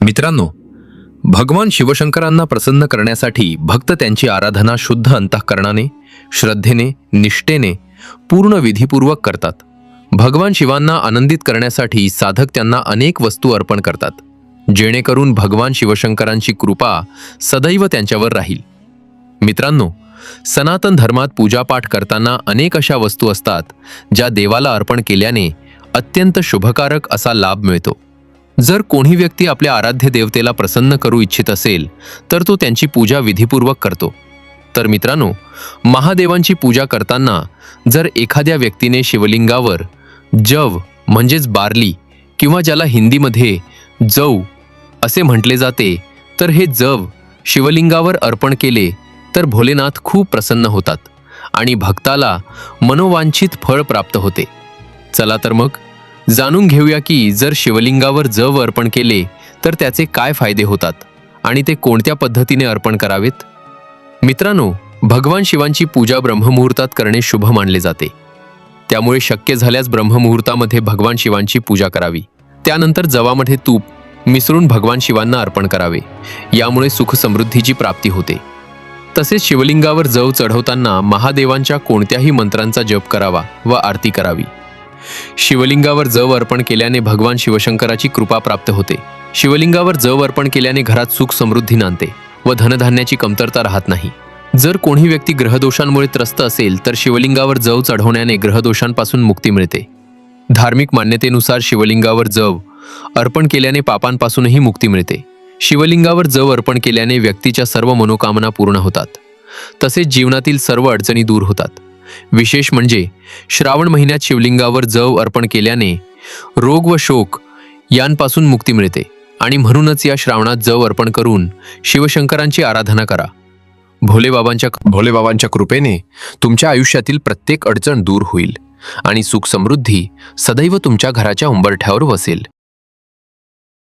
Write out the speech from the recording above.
मित्रांनो भगवान शिवशंकरांना प्रसन्न करण्यासाठी भक्त त्यांची आराधना शुद्ध अंतःकरणाने श्रद्धेने निष्ठेने पूर्ण विधीपूर्वक करतात. भगवान शिवांना आनंदित करण्यासाठी साधक त्यांना अनेक वस्तू अर्पण करतात जेणेकरून भगवान शिवशंकरांची कृपा सदैव त्यांच्यावर राहील. मित्रांनो सनातन धर्मात पूजापाठ करताना अनेक अशा वस्तू असतात ज्या देवाला अर्पण केल्याने अत्यंत शुभकारक असा लाभ मिळतो. जर कोणी व्यक्ती आपल्या आराध्य देवतेला प्रसन्न करू इच्छित असेल तर तो त्यांची पूजा विधीपूर्वक करतो. तर मित्रांनो महादेवांची पूजा करताना जर एखाद्या व्यक्तीने शिवलिंगावर जव म्हणजेच बार्ली किंवा ज्याला हिंदीमध्ये जव असे म्हटले जाते तर हे जव शिवलिंगावर अर्पण केले तर भोलेनाथ खूप प्रसन्न होतात आणि भक्ताला मनोवांछित फळ प्राप्त होते. चला तर मग जाणून घेऊया की जर शिवलिंगावर जव अर्पण केले तर त्याचे काय फायदे होतात आणि ते कोणत्या पद्धतीने अर्पण करावेत? मित्रांनो भगवान शिवांची पूजा ब्रह्ममुहूर्तात करणे शुभ मानले जाते. त्यामुळे शक्य झाल्यास ब्रह्ममुहूर्तामध्ये भगवान शिवांची पूजा करावी. त्यानंतर जवामध्ये तूप मिसळून भगवान शिवांना अर्पण करावे. यामुळे सुखसमृद्धीची प्राप्ती होते. तसेच शिवलिंगावर जव चढवताना महादेवांच्या कोणत्याही मंत्रांचा जप करावा व आरती करावी. शिवलिंगावर जव अर्पण केल्याने भगवान शिवशंकराची कृपा प्राप्त होते. शिवलिंगावर जव अर्पण केल्याने घरात सुख समृद्धी नांदते व धनधान्याची कमतरता राहत नाही. जर कोणी व्यक्ती ग्रहदोषांमुळे त्रस्त असेल तर शिवलिंगावर जव चढवण्याने ग्रहदोषांपासून मुक्ती मिळते. धार्मिक मान्यतेनुसार शिवलिंगावर जव अर्पण केल्याने पापांपासूनही मुक्ती मिळते. शिवलिंगावर जव अर्पण केल्याने व्यक्तीच्या सर्व मनोकामना पूर्ण होतात. तसेच जीवनातील सर्व अडचणी दूर होतात. विशेष म्हणजे श्रावण महिन्यात शिवलिंगावर जव अर्पण केल्याने रोग व शोक यांपासून मुक्ती मिळते. आणि म्हणूनच या श्रावणात जव अर्पण करून शिवशंकरांची आराधना करा. भोलेबाबांच्या भोलेबाबांच्या कृपेने तुमच्या आयुष्यातील प्रत्येक अडचण दूर होईल आणि सुख समृद्धी सदैव तुमच्या घराच्या उंबरठ्यावर वसेल.